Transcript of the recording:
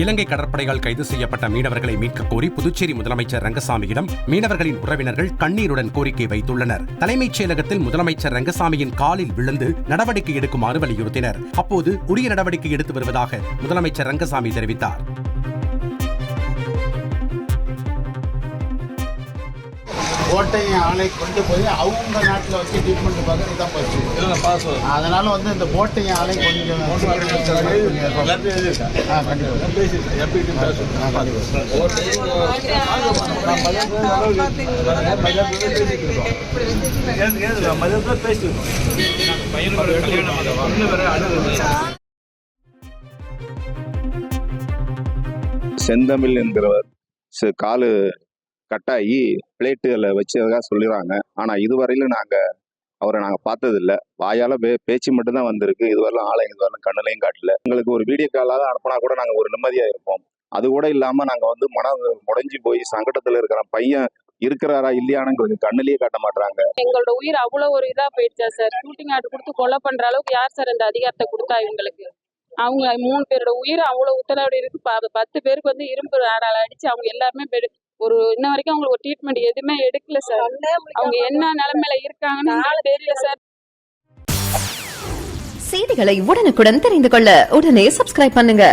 இலங்கை கடற்படையால் கைது செய்யப்பட்ட மீனவர்களை மீட்க கோரி புதுச்சேரி முதலமைச்சர் ரங்கசாமியிடம் மீனவர்களின் உறவினர்கள் கண்ணீருடன் கோரிக்கை வைத்துள்ளனர். தலைமைச் செயலகத்தில் முதலமைச்சர் ரங்கசாமியின் காலில் விழுந்து நடவடிக்கை எடுக்குமாறு வலியுறுத்தினர். அப்போது உரிய நடவடிக்கை எடுத்து வருவதாக முதலமைச்சர் ரங்கசாமி தெரிவித்தார். கோட்டையை ஆளை கொண்டு போய் அவங்க நாட்டில் வச்சு ட்ரீட்மெண்ட் பார்க்கறது தான் போச்சு. அதனால வந்து இந்த போட்டையும் ஆளை கொஞ்சம் செந்தமிழ் என்கிறவர் காலு கட்டாகி பிளேட்டுகளை வச்சதாக சொல்லிடுறாங்க. ஆனால் இதுவரையிலும் நாங்கள் அவரை நாங்கள் பார்த்ததில்ல. வாயால் பே பேச்சு மட்டும்தான் வந்திருக்கு. இதுவரெல்லாம் ஆளை இதுவரெல்லாம் கண்ணுலையும் காட்டல. எங்களுக்கு ஒரு வீடியோ காலாக அனுப்புனா கூட நாங்கள் ஒரு நிம்மதியாக இருப்போம். அது கூட இல்லாமல் நாங்கள் வந்து மனம் முடைஞ்சு போய் சங்கடத்தில் இருக்கிற பையன் இருக்கிறாரா இல்லையான்னு கொஞ்சம் காட்ட மாட்டாங்க எங்களோட உயிர் அவ்வளவு ஒரு இதா போயிடுச்சா சார்? ஷூட்டிங் ஆர்டர் கொடுத்து கொலை பண்ற அளவுக்கு யார் சார் இந்த அதிகாரத்தை கொடுத்தா இவங்களுக்கு? அவங்க மூணு பேரோட உயிர் அவ்வளவு உத்தரவு இருக்கு பத்து பேருக்கு வந்து இரும்பு ஆடால் அடிச்சு அவங்க எல்லாருமே ஒரு இன்ன வரைக்கும் அவங்களுக்கு ஒரு ட்ரீட்மெண்ட் எதுவுமே எடுக்கல சார் அவங்க என்ன நிலைமையில இருக்காங்கன்னு தெரியல சார் செய்திகளை உடனுக்குடன் தெரிந்து கொள்ள உடனே சப்ஸ்கிரைப் பண்ணுங்க.